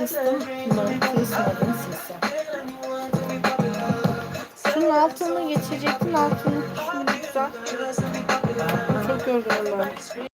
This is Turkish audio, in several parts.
kıstım. Bunları kısmadım sesi. Şunun altını geçecektin altını. Şunu güzel. Çok gördüm ben.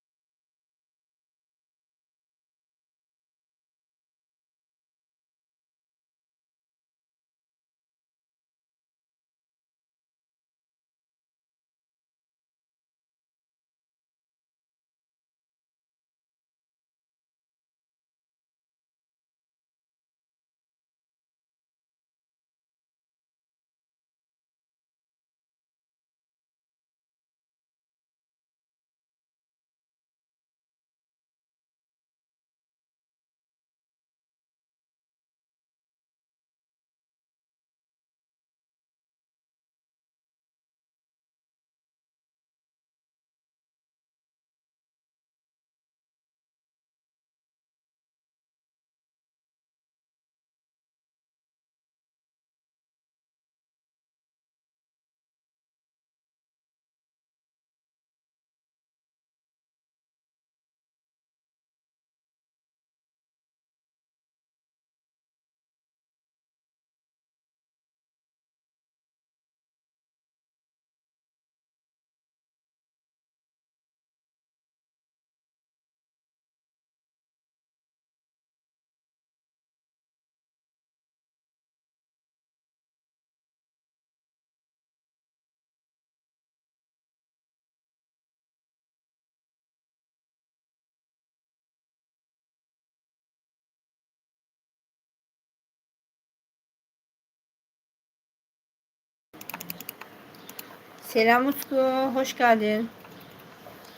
Selam Utku, hoş geldin.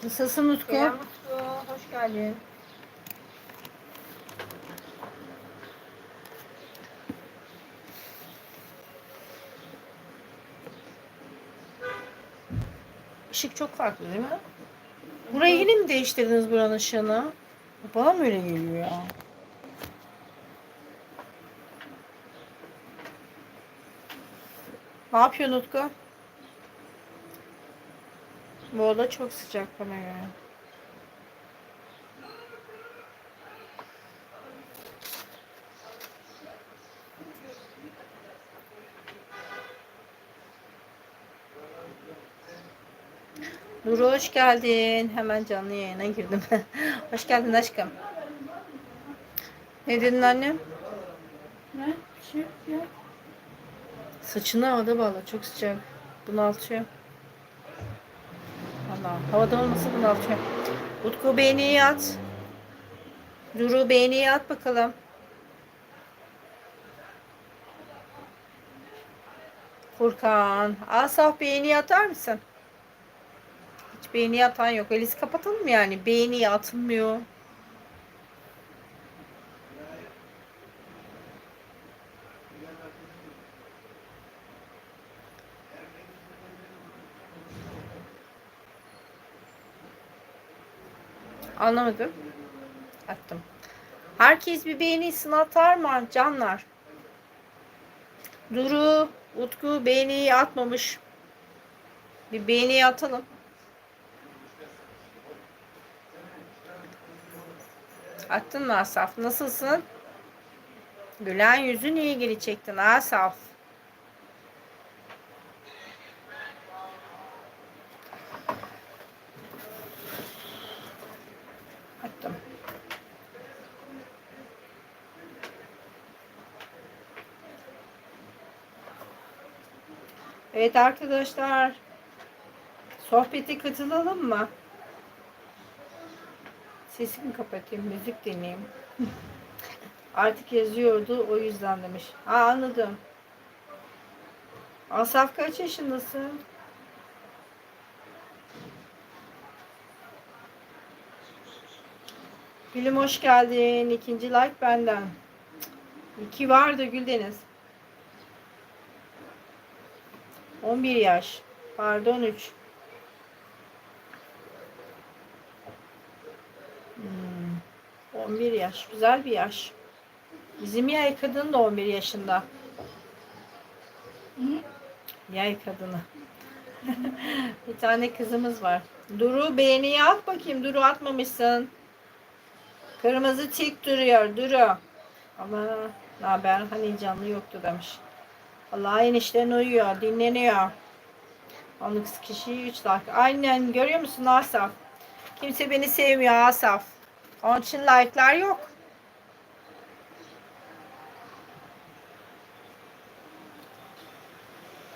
Nasılsın Utku? Selam Utku, hoş geldin. Işık çok farklı değil mi? Burayı yine mi değiştirdiniz buranın ışığını? Bana mı öyle geliyor ya? Ne yapıyorsun Utku? Bu oda çok sıcak bana göre. Nuru hoş geldin. Hemen canlı yayına girdim. hoş geldin aşkım. Ne dedin annem? Ne? Bir şey yok ya. Saçını havada bağla. Çok sıcak. Bunaltıyor. Allah. Havada olmasa bunaltıyor. Utku beğeniyi at. Duru beğeniyi at bakalım. Furkan. Asaf beğeniyi atar mısın? Hiç beğeni atan yok. Öylesi kapatalım yani? Beğeni atılmıyor. Anlamadım. Attım. Herkes bir beğenisini atar mı canlar? Duru, Utku beğeniyi atmamış. Bir beğeniyi atalım. Attın mı Asaf? Nasılsın? Gülen yüzün iyi geri çektin Asaf. Attım. Evet arkadaşlar. Sohbete katılalım mı? Sesimi kapatayım, müzik dinleyeyim. Artık yazıyordu, o yüzden demiş. Aa anladım. Asaf kaç yaşındasın? Gülüm hoş geldin. İkinci like benden. İki var da Güldeniz. 11 yaş. Pardon 3. Hmm. 11 yaş. Güzel bir yaş. Bizim yay kadın da 11 yaşında. Yay kadını. bir tane kızımız var. Duru beğeniyi at bakayım. Duru atmamışsın. Kırmızı tik duruyor. Duru. Ama haber? Hani canlı yoktu demiş. Allah enişten uyuyor, dinleniyor. 19 kişi 3 like. Aynen görüyor musun Asaf? Kimse beni sevmiyor Asaf. Onun için like'lar yok.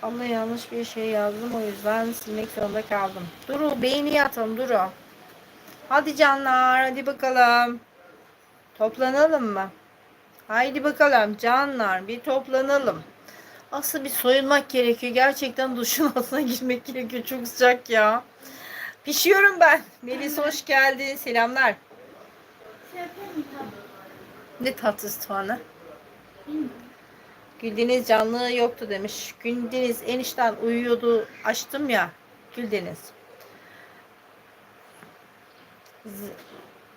Ama yanlış bir şey yazdım o yüzden silmek zorunda kaldım. Duru beğeni atalım Duru. Hadi canlar hadi bakalım. Toplanalım mı? Haydi bakalım canlar bir toplanalım. Aslında bir soyunmak gerekiyor. Gerçekten duşun altına girmek gerekiyor. Çok sıcak ya. Pişiyorum ben. Melis hoş geldin. Selamlar. Ne tatlısı Tuana. Güldeniz canlı yoktu demiş. Güldeniz enişten uyuyordu. Açtım ya. Güldeniz.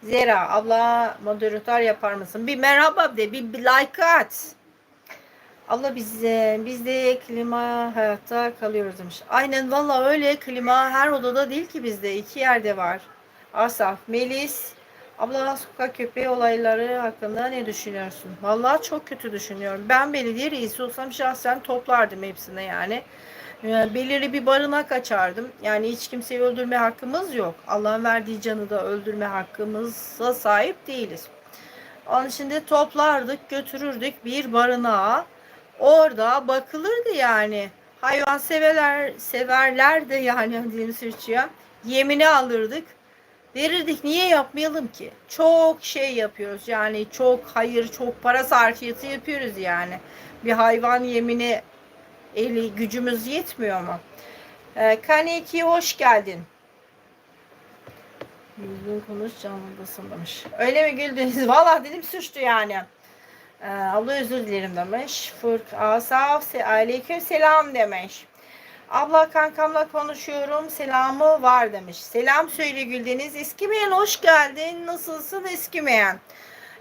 Zera abla moderatör yapar mısın? Bir merhaba de bir like at. Abla biz, e, biz de klima hayatta kalıyoruz demiş. Aynen valla öyle klima her odada değil ki bizde. iki yerde var. Asaf, Melis, abla sokak köpeği olayları hakkında ne düşünüyorsun? Vallahi çok kötü düşünüyorum. Ben belediye reisi olsam şahsen toplardım hepsine yani. E, belirli bir barınak açardım. Yani hiç kimseyi öldürme hakkımız yok. Allah'ın verdiği canı da öldürme hakkımıza sahip değiliz. Onun için de toplardık, götürürdük bir barınağa. Orada bakılırdı yani. Hayvan severler, severler de yani dilim sürçüyor. Yemini alırdık. Verirdik. Niye yapmayalım ki? Çok şey yapıyoruz. Yani çok hayır, çok para sarfiyatı yapıyoruz yani. Bir hayvan yemini eli gücümüz yetmiyor mu? Ee, Kaneki hoş geldin. Güldün konuş canlıdasın demiş. Öyle mi güldünüz? Valla dedim suçtu yani. Ee, abla özür dilerim demiş. Furk Asaf aleyküm selam demiş. Abla kankamla konuşuyorum. Selamı var demiş. Selam söyle Güldeniz. Eskimeyen hoş geldin. Nasılsın Eskimeyen?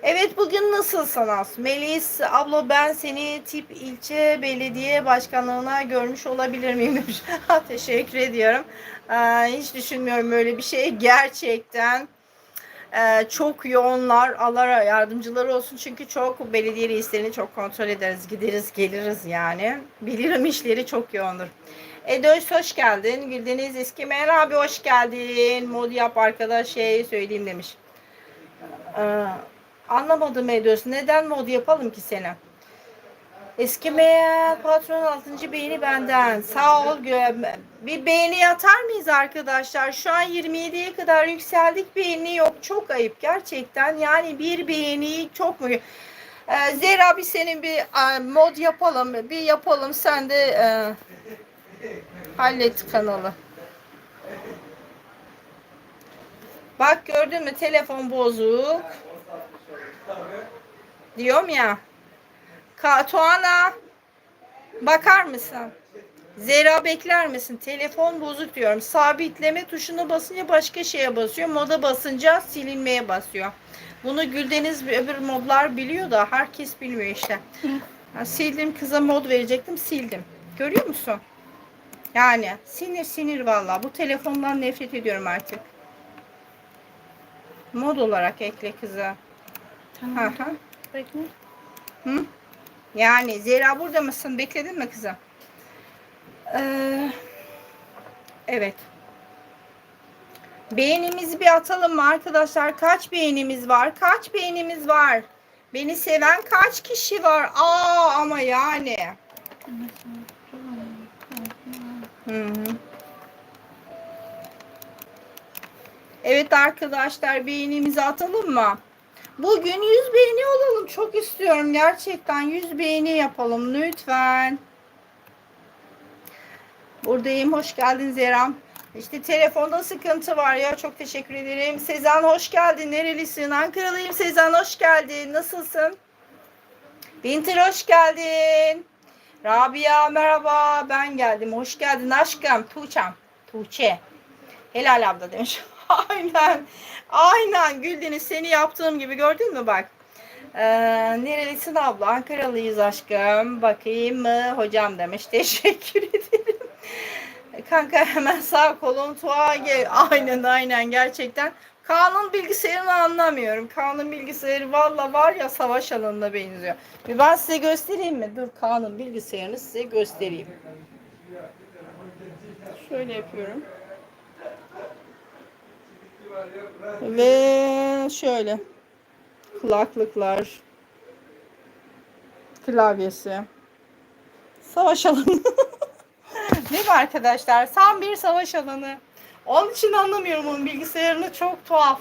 Evet bugün nasılsın As? Melis abla ben seni tip ilçe belediye başkanlığına görmüş olabilir miyim demiş. Teşekkür ediyorum. Ee, hiç düşünmüyorum öyle bir şey. Gerçekten ee, çok yoğunlar. Allah yardımcıları olsun. Çünkü çok belediye reislerini çok kontrol ederiz. Gideriz geliriz yani. Bilirim işleri çok yoğundur. Edoş hoş geldin. Güldeniz Eskimeyen abi hoş geldin. Mod yap arkadaş şey söyleyeyim demiş. Ee, anlamadım Edoş. Neden mod yapalım ki seni? Eskimeyen patron 6. beğeni benden. Sağ ol. Bir beğeni atar mıyız arkadaşlar? Şu an 27'ye kadar yükseldik. Beğeni yok. Çok ayıp gerçekten. Yani bir beğeni çok mu? Ee, Zera bir senin bir e, mod yapalım. Bir yapalım. Sen de e, hallet kanalı. Bak gördün mü telefon bozuk. Diyorum ya. Ka Tuana bakar mısın? Zera bekler misin? Telefon bozuk diyorum. Sabitleme tuşuna basınca başka şeye basıyor. Moda basınca silinmeye basıyor. Bunu Güldeniz ve öbür modlar biliyor da herkes bilmiyor işte. Sildim kıza mod verecektim sildim. Görüyor musun? Yani sinir sinir valla. Bu telefondan nefret ediyorum artık. Mod olarak ekle kıza. Hı Tamam. hı. Bekle. Hı? Yani Zehra burada mısın? Bekledin mi kızım? Ee, evet. Beğenimizi bir atalım mı arkadaşlar? Kaç beğenimiz var? Kaç beğenimiz var? Beni seven kaç kişi var? Aa ama yani. Hı hı. Evet arkadaşlar beğenimizi atalım mı? Bugün 100 beğeni olalım. Çok istiyorum gerçekten. 100 beğeni yapalım lütfen. Buradayım. Hoş geldin Zeram. İşte telefonda sıkıntı var ya. Çok teşekkür ederim. Sezen hoş geldin. Nerelisin? Ankaralıyım. Sezen hoş geldin. Nasılsın? Bintir hoş geldin. Rabia merhaba. Ben geldim. Hoş geldin aşkım. Tuğçem. Tuğçe. Helal abla demiş. Aynen. Aynen Güldeniz seni yaptığım gibi gördün mü bak. Ee, nerelisin abla? Ankaralıyız aşkım. Bakayım mı? Hocam demiş. Teşekkür ederim. Kanka hemen sağ kolum tuğa gel. Aynen aynen gerçekten. Kaan'ın bilgisayarını anlamıyorum. Kaan'ın bilgisayarı valla var ya savaş alanına benziyor. Bir ben size göstereyim mi? Dur Kaan'ın bilgisayarını size göstereyim. Şöyle yapıyorum. Ve şöyle. Kulaklıklar. Klavyesi. Savaş alanı. Değil mi arkadaşlar? Tam bir savaş alanı. Onun için anlamıyorum onun bilgisayarını çok tuhaf.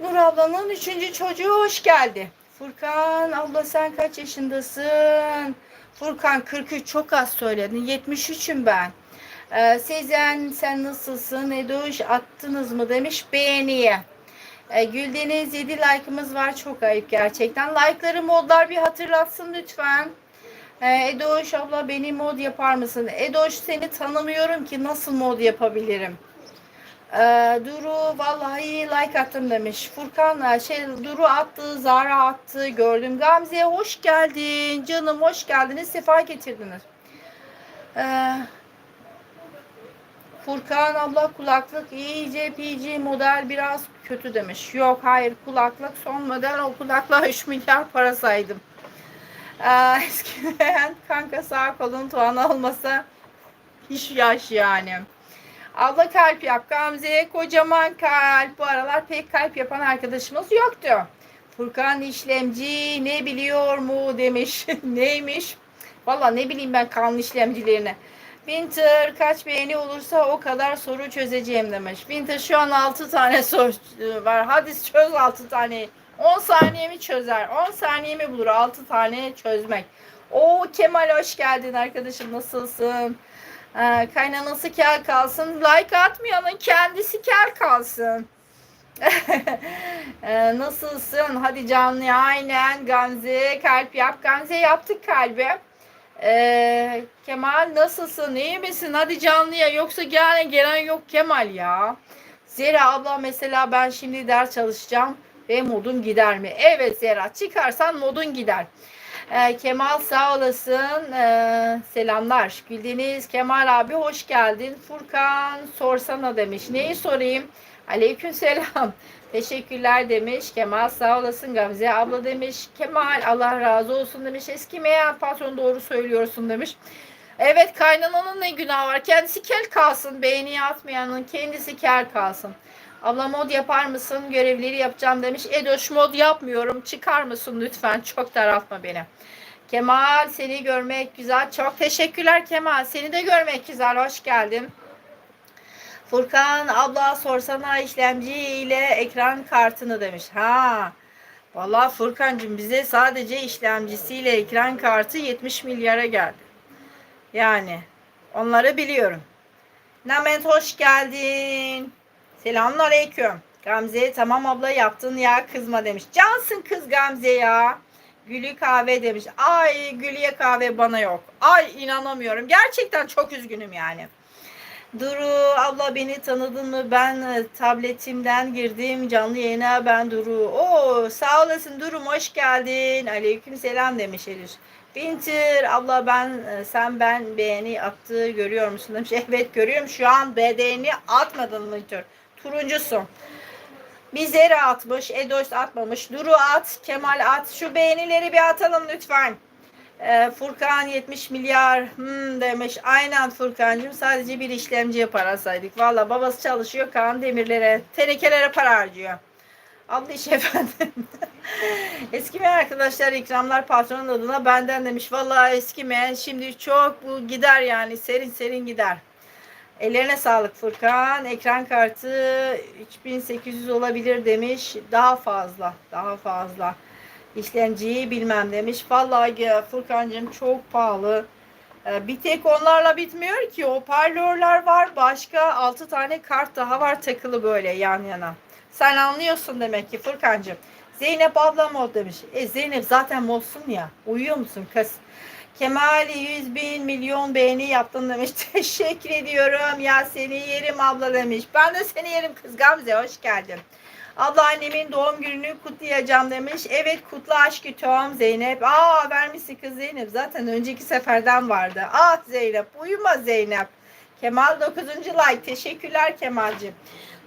Nur ablanın üçüncü çocuğu hoş geldi. Furkan abla sen kaç yaşındasın? Furkan 43 çok az söyledin. 73'üm ben. Ee, Sezen sen nasılsın? Edoş attınız mı demiş beğeniye. Ee, Güldeniz 7 like'ımız var. Çok ayıp gerçekten. Like'ları modlar bir hatırlatsın lütfen. Ee, Edoş abla beni mod yapar mısın? Edoş seni tanımıyorum ki nasıl mod yapabilirim? Ee, Duru vallahi like attım demiş. Furkan e, şey Duru attı, Zara attı gördüm. Gamze'ye hoş geldin canım hoş geldiniz sefa getirdiniz. Ee, Furkan abla kulaklık iyice PG model biraz kötü demiş. Yok hayır kulaklık son model o kulaklığa 3 milyar para saydım. Ee, eskiden kanka sağ kolun tuğan olmasa hiç yaş yani. Abla kalp yap. Gamze'ye kocaman kalp. Bu aralar pek kalp yapan arkadaşımız yoktu. Furkan işlemci ne biliyor mu demiş. Neymiş? Valla ne bileyim ben kanlı işlemcilerini. Winter kaç beğeni olursa o kadar soru çözeceğim demiş. Winter şu an 6 tane soru var. Hadi çöz 6 tane. 10 saniye mi çözer? 10 saniye mi bulur 6 tane çözmek? O Kemal hoş geldin arkadaşım nasılsın? Ee, kaynanası kel kalsın. Like atmayanın kendisi kel kalsın. ee, nasılsın? Hadi canlı aynen Gamze kalp yap. Gamze yaptık kalbi. Ee, Kemal nasılsın? İyi misin? Hadi canlıya. Yoksa gelen gelen yok Kemal ya. Zera abla mesela ben şimdi ders çalışacağım ve modun gider mi? Evet Zera çıkarsan modun gider. Ee, Kemal sağ olasın. Ee, selamlar. Güldeniz Kemal abi hoş geldin. Furkan sorsana demiş. Neyi sorayım? Aleyküm selam. Teşekkürler demiş. Kemal sağ olasın. Gamze abla demiş. Kemal Allah razı olsun demiş. Eski meğer patron doğru söylüyorsun demiş. Evet kaynananın ne günah var? Kendisi kel kalsın. Beğeni atmayanın kendisi kel kalsın. Abla mod yapar mısın? Görevleri yapacağım demiş. Edoş mod yapmıyorum. Çıkar mısın lütfen? Çok daraltma beni. Kemal seni görmek güzel. Çok teşekkürler Kemal. Seni de görmek güzel. Hoş geldin. Furkan abla sorsana işlemci ile ekran kartını demiş. Ha. Vallahi Furkancığım bize sadece işlemcisiyle ekran kartı 70 milyara geldi. Yani onları biliyorum. Namet hoş geldin. Selamun aleyküm. Gamze tamam abla yaptın ya kızma demiş. Cansın kız Gamze ya. Gülü kahve demiş. Ay Gülüye kahve bana yok. Ay inanamıyorum. Gerçekten çok üzgünüm yani. Duru abla beni tanıdın mı? Ben e, tabletimden girdim canlı yayına ben Duru. Oo sağ olasın Durum hoş geldin. Aleyküm selam demiş Elif. Winter abla ben e, sen ben beğeni attığı görüyor musun demiş. Evet görüyorum şu an beğeni atmadın mı Winter? Turuncusun. Bizleri atmış, Edoş atmamış. Duru at, Kemal at. Şu beğenileri bir atalım lütfen. Ee, Furkan 70 milyar hmm, demiş. Aynen Furkan'cığım sadece bir işlemciye para saydık. Valla babası çalışıyor Kaan demirlere, tenekelere para harcıyor. Abla iş efendim. eskimeyen arkadaşlar ikramlar patronun adına benden demiş. Valla eskimeyen şimdi çok bu gider yani serin serin gider. Ellerine sağlık Furkan. Ekran kartı 3800 olabilir demiş. Daha fazla. Daha fazla. İşlemciyi bilmem demiş. Vallahi Furkan'cığım çok pahalı. Ee, Bir tek onlarla bitmiyor ki. Hoparlörler var. Başka 6 tane kart daha var takılı böyle yan yana. Sen anlıyorsun demek ki Furkan'cığım. Zeynep ablam ol demiş. E Zeynep zaten molsun ya. Uyuyor musun kız? Kemal 100 bin milyon beğeni yaptın demiş. Teşekkür ediyorum. Ya seni yerim abla demiş. Ben de seni yerim kız Gamze. Hoş geldin. Abla annemin doğum gününü kutlayacağım demiş. Evet kutla aşkı Tom Zeynep. Aa vermişsin kız Zeynep. Zaten önceki seferden vardı. Ah Zeynep uyuma Zeynep. Kemal 9. like. Teşekkürler Kemal'cim.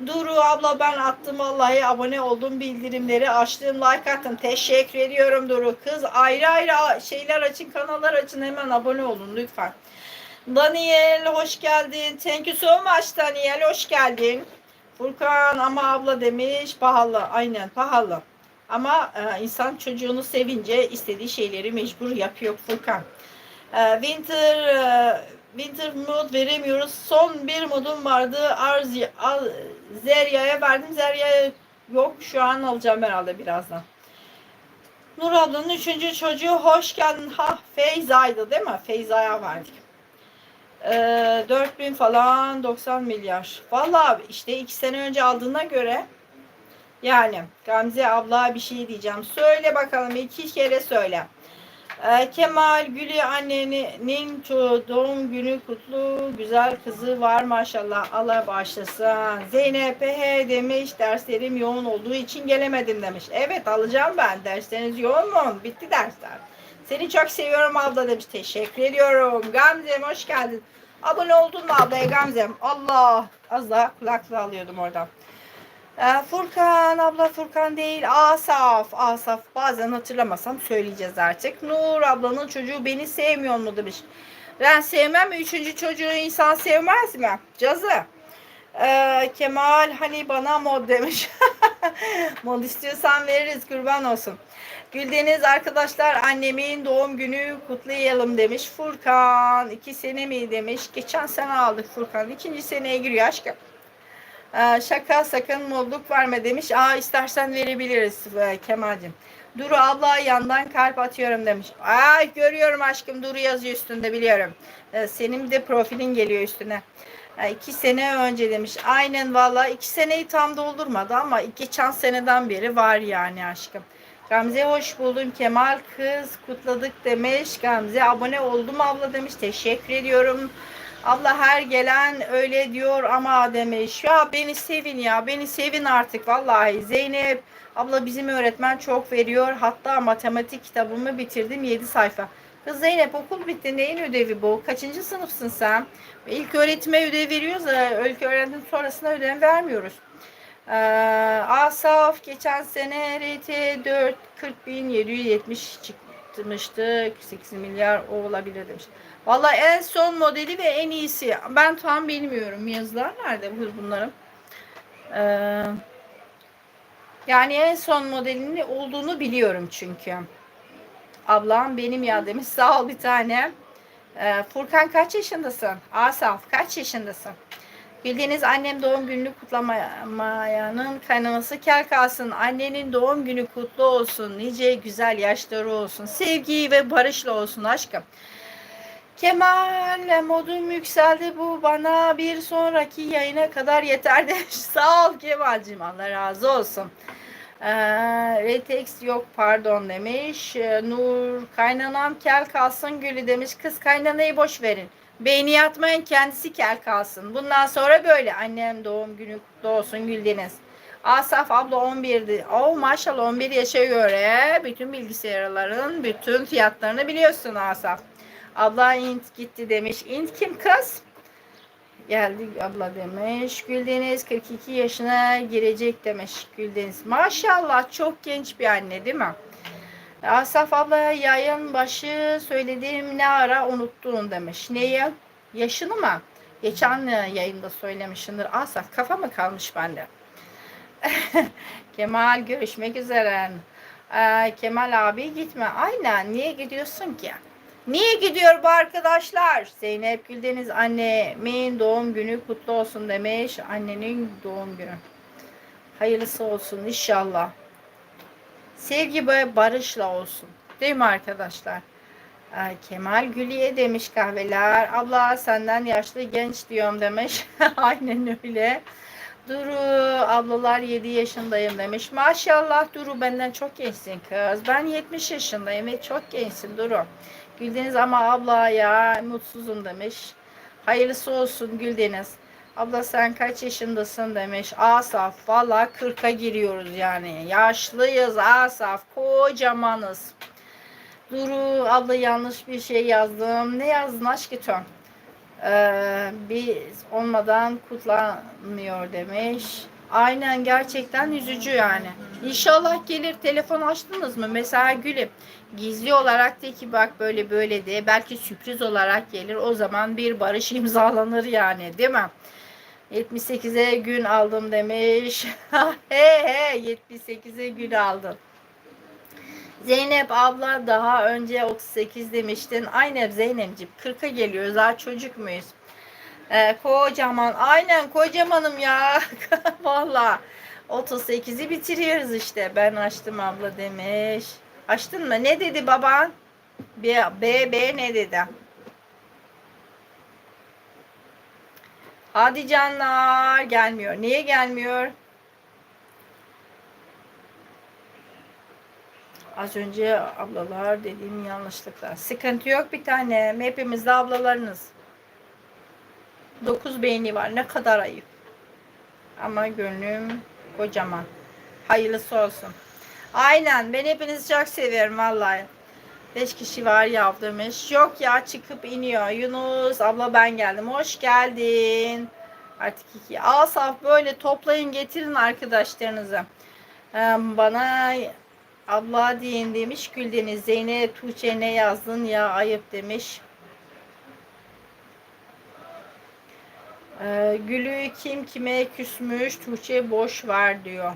Duru abla ben attım vallahi abone oldum bildirimleri açtım like attım. Teşekkür ediyorum Duru. Kız ayrı ayrı şeyler açın kanallar açın hemen abone olun lütfen. Daniel hoş geldin. Thank you so much Daniel hoş geldin. Furkan ama abla demiş pahalı. Aynen pahalı. Ama e, insan çocuğunu sevince istediği şeyleri mecbur yapıyor Furkan. E, winter e, Winter mood veremiyoruz. Son bir modum vardı. Arzi, al, Zerya'ya verdim. Zerya'ya yok. Şu an alacağım herhalde birazdan. Nur ablanın üçüncü çocuğu hoş geldin. Ha Feyza'ydı değil mi? Feyza'ya verdik. Ee, 4000 falan 90 milyar. Vallahi işte iki sene önce aldığına göre yani Gamze abla bir şey diyeceğim. Söyle bakalım iki kere söyle. Ee, Kemal Gülü annenin doğum günü kutlu güzel kızı var maşallah Allah bağışlasın. Zeynep he demiş derslerim yoğun olduğu için gelemedim demiş. Evet alacağım ben dersleriniz yoğun mu? Bitti dersler. Seni çok seviyorum abla demiş. Teşekkür ediyorum. Gamze'm hoş geldin. Abone oldun mu ablaya Gamze'm? Allah az daha kulaklığı alıyordum oradan. Ee, Furkan abla Furkan değil Asaf Asaf bazen hatırlamasam söyleyeceğiz artık Nur ablanın çocuğu beni sevmiyor mu demiş ben sevmem üçüncü çocuğu insan sevmez mi cazı Ee, Kemal hani bana mod demiş mod istiyorsan veririz kurban olsun Güldeniz arkadaşlar annemin doğum günü kutlayalım demiş Furkan iki sene mi demiş geçen sene aldık Furkan ikinci seneye giriyor aşkım ee, şaka sakın molluk verme demiş. Aa istersen verebiliriz e, Kemal'cim. Duru abla yandan kalp atıyorum demiş. Ay görüyorum aşkım Duru yazıyor üstünde biliyorum. Ee, senin de profilin geliyor üstüne. Ee, iki sene önce demiş. Aynen valla iki seneyi tam doldurmadı ama geçen seneden beri var yani aşkım. Gamze hoş buldum. Kemal kız kutladık demiş. Gamze abone oldum abla demiş. Teşekkür ediyorum. Abla her gelen öyle diyor ama demiş. Ya beni sevin ya beni sevin artık vallahi. Zeynep abla bizim öğretmen çok veriyor. Hatta matematik kitabımı bitirdim 7 sayfa. Kız Zeynep okul bitti neyin ödevi bu? Kaçıncı sınıfsın sen? İlk öğretime ödev veriyoruz. İlk öğretim sonrasında ödev vermiyoruz. Ee, Asaf geçen sene RT 4 40.770 çıkmıştı. 8 milyar olabilir demiş. Valla en son modeli ve en iyisi. Ben tam bilmiyorum. Yazılar nerede bu bunların? Ee, yani en son modelinin olduğunu biliyorum çünkü. Ablam benim ya demiş. Sağ ol bir tane. Ee, Furkan kaç yaşındasın? Asaf kaç yaşındasın? Bildiğiniz annem doğum gününü kutlamayanın kaynaması kel kalsın. Annenin doğum günü kutlu olsun. Nice güzel yaşları olsun. Sevgi ve barışla olsun aşkım. Kemal modum yükseldi bu bana bir sonraki yayına kadar yeter demiş. Sağ ol Kemal'cim Allah razı olsun. Ee, Retex yok pardon demiş. Ee, Nur kaynanam kel kalsın gülü demiş. Kız kaynanayı boş verin. Beyni yatmayın kendisi kel kalsın. Bundan sonra böyle. Annem doğum günü kutlu olsun Güldeniz. Asaf abla 11'di. Oh maşallah 11 yaşa göre bütün bilgisayarların bütün fiyatlarını biliyorsun Asaf. Abla int gitti demiş. Int kim kız? Geldi abla demiş. Güldeniz 42 yaşına girecek demiş Güldeniz. Maşallah çok genç bir anne değil mi? Asaf abla yayın başı söylediğim ne ara unuttun demiş. Neyi? Yaşını mı? Geçen yayında söylemişsindir. Asaf kafa mı kalmış bende? Kemal görüşmek üzere. Ee, Kemal abi gitme. Aynen niye gidiyorsun ki? Niye gidiyor bu arkadaşlar? Zeynep Güldeniz annemin doğum günü kutlu olsun demiş. Annenin doğum günü. Hayırlısı olsun inşallah. Sevgi barışla olsun. Değil mi arkadaşlar? Kemal Gülüye demiş kahveler. Abla senden yaşlı genç diyorum demiş. Aynen öyle. Duru ablalar 7 yaşındayım demiş. Maşallah Duru benden çok gençsin kız. Ben 70 yaşındayım ve çok gençsin Duru. Güldeniz ama abla ya mutsuzum demiş. Hayırlısı olsun Güldeniz. Abla sen kaç yaşındasın demiş. Asaf valla 40'a giriyoruz yani. Yaşlıyız Asaf kocamanız. Duru abla yanlış bir şey yazdım. Ne yazdın aşkım? Ee, biz olmadan kutlanmıyor demiş. Aynen gerçekten üzücü yani. İnşallah gelir telefon açtınız mı? Mesela Gül'üm gizli olarak de ki bak böyle böyle de belki sürpriz olarak gelir. O zaman bir barış imzalanır yani değil mi? 78'e gün aldım demiş. he he 78'e gün aldım. Zeynep abla daha önce 38 demiştin. Aynen Zeynep'ciğim 40'a geliyoruz daha çocuk muyuz? Ee, kocaman aynen kocamanım ya. Valla 38'i bitiriyoruz işte. Ben açtım abla demiş. Açtın mı? Ne dedi baban? B, B, B ne dedi? Hadi canlar gelmiyor. Niye gelmiyor? Az önce ablalar dediğim yanlışlıklar. Sıkıntı yok bir tane. Hepimiz de ablalarınız. 9 beğeni var. Ne kadar ayıp. Ama gönlüm kocaman. Hayırlısı olsun. Aynen. Ben hepinizi çok seviyorum vallahi. 5 kişi var ya demiş. Yok ya çıkıp iniyor. Yunus abla ben geldim. Hoş geldin. Artık iki. Asaf böyle toplayın getirin arkadaşlarınızı. Ee, Bana abla deyin demiş Güldeniz. Zeynep Tuğçe ne yazdın ya ayıp demiş. Ee, Gülü kim kime küsmüş Tuğçe boş ver diyor.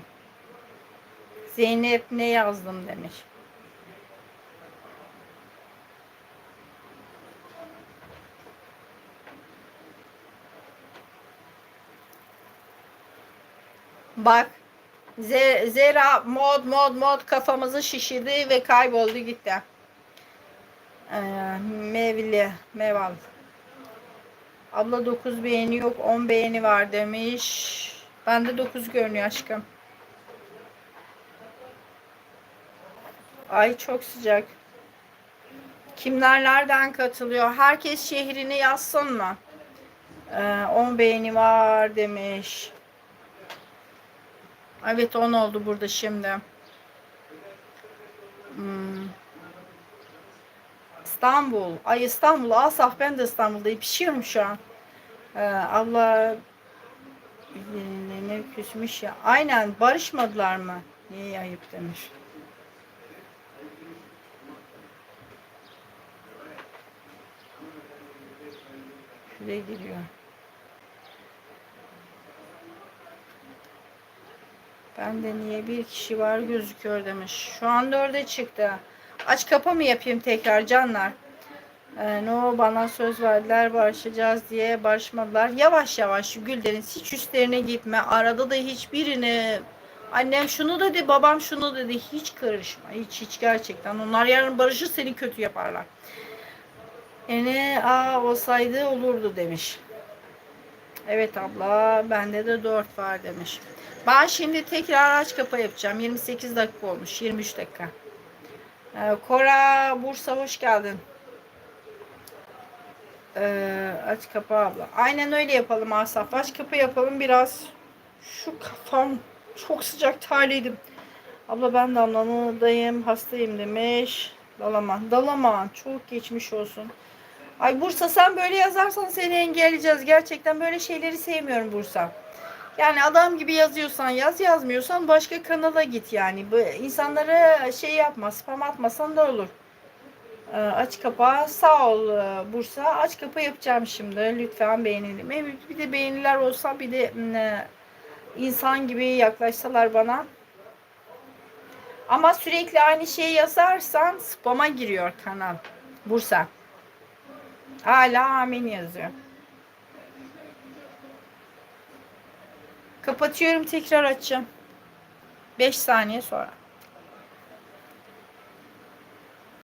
Zeynep ne yazdım demiş. Bak Ze- Zera mod mod mod kafamızı şişirdi ve kayboldu gitti. Ee, mevli meval. Abla 9 beğeni yok 10 beğeni var demiş. Bende 9 görünüyor aşkım. Ay çok sıcak. Kimler nereden katılıyor? Herkes şehrini yazsın mı? Ee, 10 beğeni var demiş. Evet 10 oldu burada şimdi. Hmm. İstanbul. Ay İstanbul. Asaf ben de İstanbul'dayım. Pişiyorum şu an. Ee, abla ne küsmüş ya. Aynen barışmadılar mı? Niye ayıp demiş. Şuraya giriyor. Ben de niye bir kişi var gözüküyor demiş. Şu an dörde çıktı. Aç kapa mı yapayım tekrar canlar? Ee, no bana söz verdiler barışacağız diye barışmadılar. Yavaş yavaş Güldeniz hiç üstlerine gitme. Arada da hiçbirini annem şunu dedi babam şunu dedi hiç karışma. Hiç hiç gerçekten. Onlar yarın barışır seni kötü yaparlar. Yani aa olsaydı olurdu demiş. Evet abla bende de 4 var demiş. Ben şimdi tekrar aç kapa yapacağım. 28 dakika olmuş. 23 dakika. Ee, Kora Bursa hoş geldin. Ee, aç kapa abla. Aynen öyle yapalım Asaf. Aç kapa yapalım biraz. Şu kafam çok sıcak terliydim. Abla ben damlanıdayım hastayım demiş. Dalaman. Dalaman. Çok geçmiş olsun. Ay Bursa sen böyle yazarsan seni engelleyeceğiz. Gerçekten böyle şeyleri sevmiyorum Bursa. Yani adam gibi yazıyorsan yaz yazmıyorsan başka kanala git yani. Bu insanlara şey yapma spam atmasan da olur. Ee, aç kapa sağ ol e, Bursa. Aç kapa yapacağım şimdi. Lütfen beğenelim. Bir de beğeniler olsa bir de e, insan gibi yaklaşsalar bana. Ama sürekli aynı şeyi yazarsan spama giriyor kanal. Bursa. Hala amin yazıyor. Kapatıyorum tekrar açacağım. 5 saniye sonra.